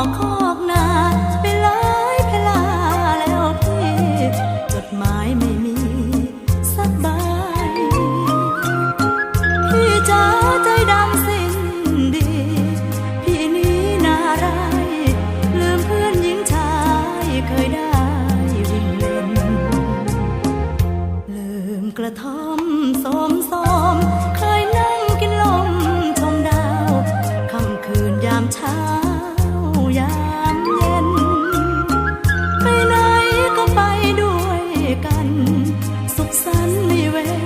อกคอกนาไปหลายเพลาแล้วพี่จดหมายไม่มีสักใบพี่จ๋าใจดำสิ้นดี พี่นี้น่ารายลืมเพื่อนหญิงชายเคยได้วิ่งเล่น ลืมกระท่อมสมสม สันต์ไม่เว้น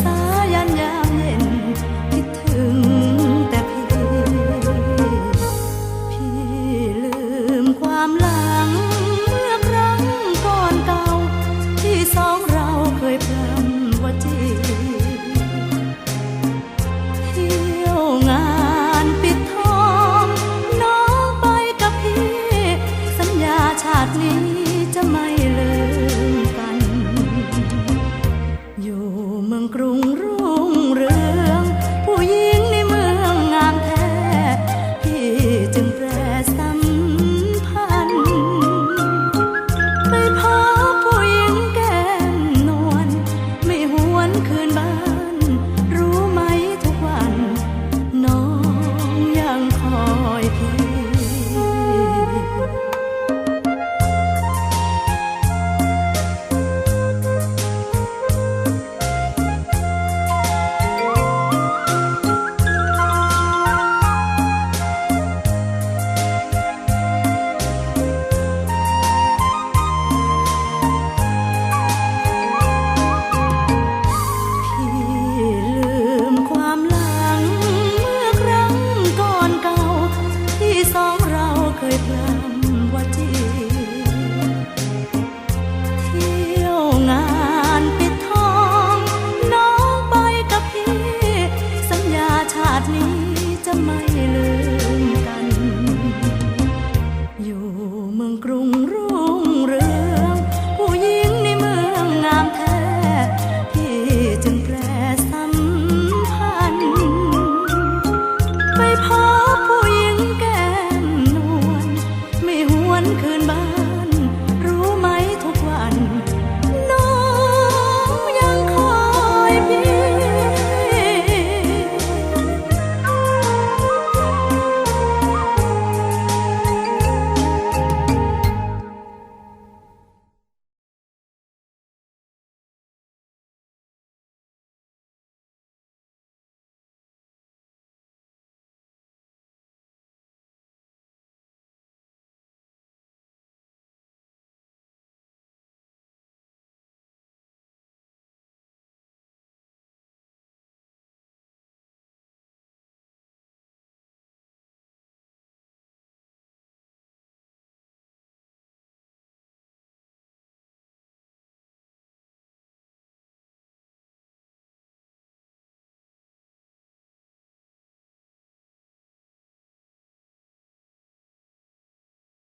สายันยามเย็นคิดถึงแต่พี่ พี่ลืมความหลัง เมื่อครั้งก่อนเก่า ที่สองเราเคยพรำว่าจีเที่ยวงานปิดทอง น้องไปกับพี่ สัญญาชาตินี้ รุงรุ่งเรือง ผู้หญิงในเมืองงามแท้ พี่จึงแปรสัมพันธ์ไปพบผู้หญิงแก้มนวลไม่หวนคืนบ้าน เ